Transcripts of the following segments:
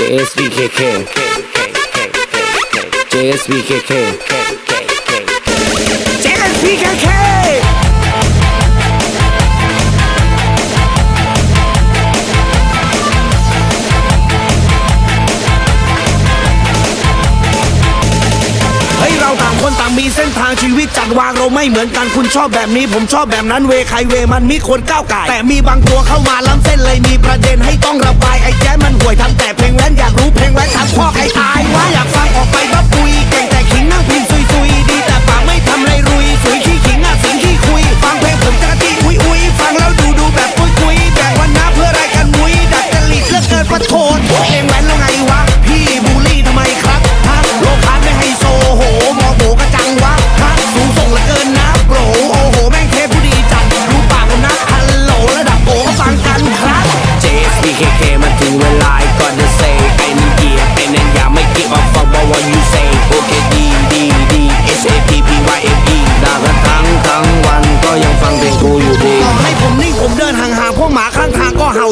JSBKK JSBKK JSBKK เฮ้ยเราต่างคนต่างมีเส้นทางชีวิตจัดวางเราไม่เหมือนกันคุณชอบแบบนี้ ผมชอบแบบนั้นเวใครเวมันมีคนก้าวไก่แต่มีบางตัวเข้ามาล้ำเส้นเลยมีประเด็นให้ต้องระบายไอ้แจ๊สมัน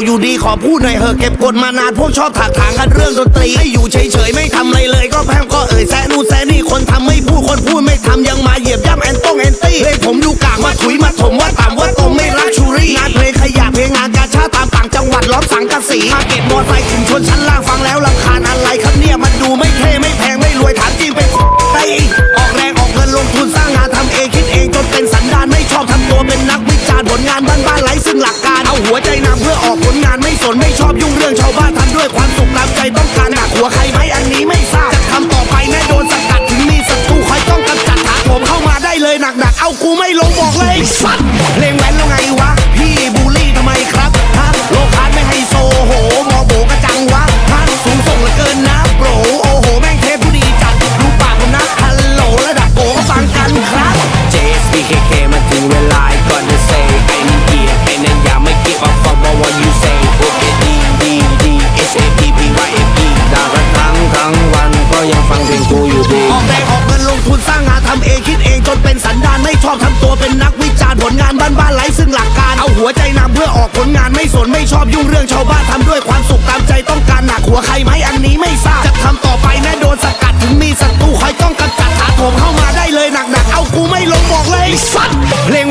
อยู่ดีขอพูดหน่อยเหอะเก็บกดมานานพวกชอบถากถางกันเรื่องดนตรีให้อยู่เฉยๆไม่ทำอะไรเลยก็แพร่มก็เอ่ยแซะนู่นแซะนี่คนทำไม่พูดคนพูดไม่ทำยังมาเหยียบย่ำแอนต้องแอนตี้เลยผมดูกากมาถุยมาถมว่าต่ำว่าตรงไม่รักชูรีงานเพลงขยะเพลงงานกาชาตามต่างจังหวัดล้อมสังกะสีมาเก็บมอไซค์ถึงชนชั้นล่าง ยุ่งเรื่องชาวบ้านทำด้วยความสุขตามใจต้องการหนักหัวใครไหมอันนี้ไม่ทราบจะทำต่อไปแม้โดนสกัดถึงมีศัตรูคอยต้องกำจัดถาโถมเข้ามาได้เลยหนักๆเอากูไม่ลงบอกเลยสัตว์เพลง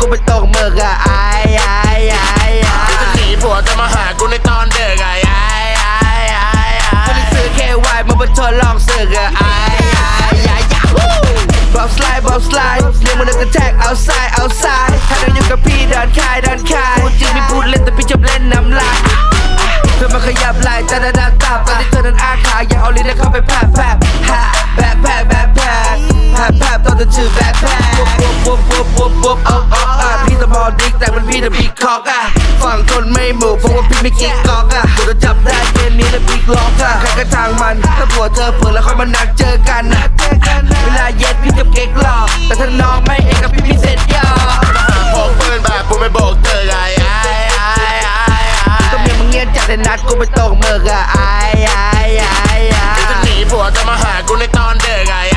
กูไปตกหมึกอะไอ้ไอ้ไอ้ไอ้จะหนีผัวจะมาหากูในตอนเด็กไอ้ไอ้ไอ้ไอ้ไอ้ก็เลยซื้อแค่วายมาบนทดลองสึกอะไอ้ไอ้ไอ้ยาฮูบ๊อบสไลด์บ๊อบสไลด์เรียกมันกระแทกเอาซ้ายเอาซ้ายถ้าเราอยู่กับพี่ดันคายดันคายพูดจริงไม่พูดเล่นแต่พี่ชอบเล่นน้ำลายเธอมาขยับไหล่แต่ดันดันตาตอนที่เธอนั้นอ้าขาอย่าเอาลิ้นแล้วเข้าไปแผลบแผลบฮะแผลบแผลบแผลบ แผลบแผลบแผลบตอนเธอถือแผลบแผลบปุ๊บปุ๊บปุ๊บปุ๊บปุ๊บอาเอาอะพี่สมอลดิกแต่มันพี่ต่พี่คอกอะฝั่งทนไม่หมู่เพราะว่าพี่ไม่กิ๊กกอกอะกูจะจับได้เกมนี้แล้วพี่ล็อกอะใครก็ทางมันถ้าผัวเธอเผลอแล้วค่อยมานัดเจอกันนะเวลาเย็ดพี่จะเก๊กหลอกแต่ถ้าน้องไม่เองกับพี่มีเสร็จยอหาพกปืนแบบกูไม่บอกเตยไอ้ไอ้ไอ้ไอ้ไอ้ก็เมียมึงเงียบจัดแต่นัดกูไปตกหมึกอะไอ้ไอ้ไอ้ไอ้จะหนีผัวจะมาหากูในตอนเด็กไอ้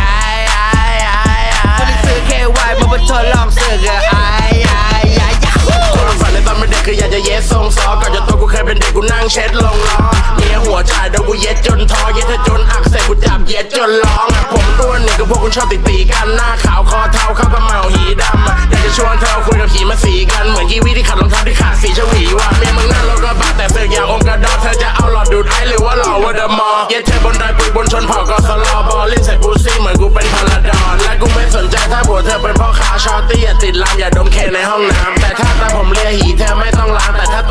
บนทดลองสึกอะไอ้ไอ้ไอ้ยาความฝันในตอนเป็นเด็กคืออยากจะเย็ดทรงซอก่อนจะโตกูเคยเป็นเด็กกูนั่งเช็ดลงล้อเมียหัวจ่ายโดนกูเย็ดจนท้อเย็ดเธอจนอักเสบกูจับเย็ดจนร้องอะผมตัวหนึ่งกับพวกคุณชอบติดตีกันหน้าขาวคอเทาเข้าวปลาเมาหีดำอะอยากจะชวนเธอคุยกับขี่มาสีกันเหมือนกีวีที่ขัดรองเท้า เธอเป็นพ่อค้าชอตตี้อย่าติดลามอย่าดมเคในห้องน้ำแต่ถ้าตาผมเลียหีเธอไม่ต้องล้างแต่ถ้าตกใต้ผ้า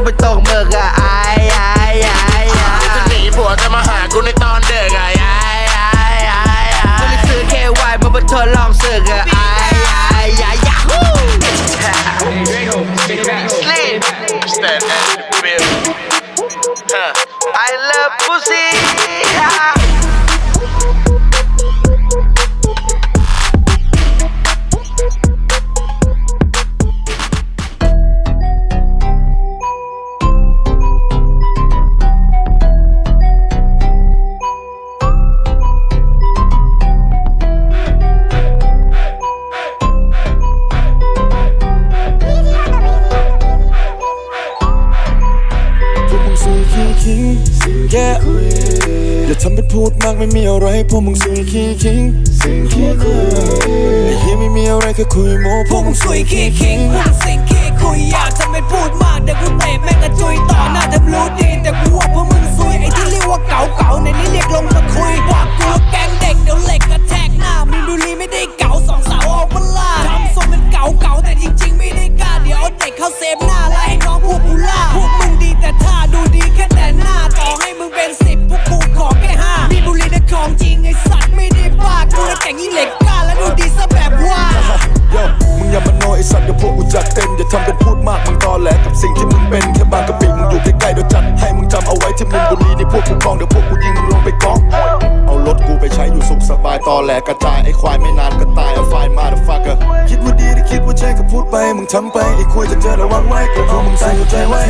กูไปตกเมึกอะไอ้ไอ้ไอ้ไอ้จะหนีผัวจะมาหากูในตอนเด็กไอ้ไอ้ไอ้ไอ้ก็เลยซื้อเค่วายมาบนทดลองสึกอะไอ้ไอ้ยาฮู้ Spin ้งแย่อย่าทำเป็นพูดมากไม่มีอะไรพวกมึงซุยขี้คิงสิ่งที่คุยไอ้เหี้ยไม่มีอะไรแค่คุยโม้พวกมึงซุยขี้คิงพวกสิ่งที่คุยอยากทำเป็นพูดมากเดี๋ยวกูเตะแม่งกระจุยต่อหน้าทำรู้ องเดี๋ยวพวกกูยิงลงไปกองเอารถกูไปใช้อยู่สุขสบายตอแหลกระจายไอ้ควายไม่นานก็ตายเอาไฟมาเดฟักเกอร์คิดว่าดีได้คิดว่าใช่ก็พูดไปมึงทำไปไอ้คุยจะเจอระวังไว้กูพวกมึงใส่หัวใจไว้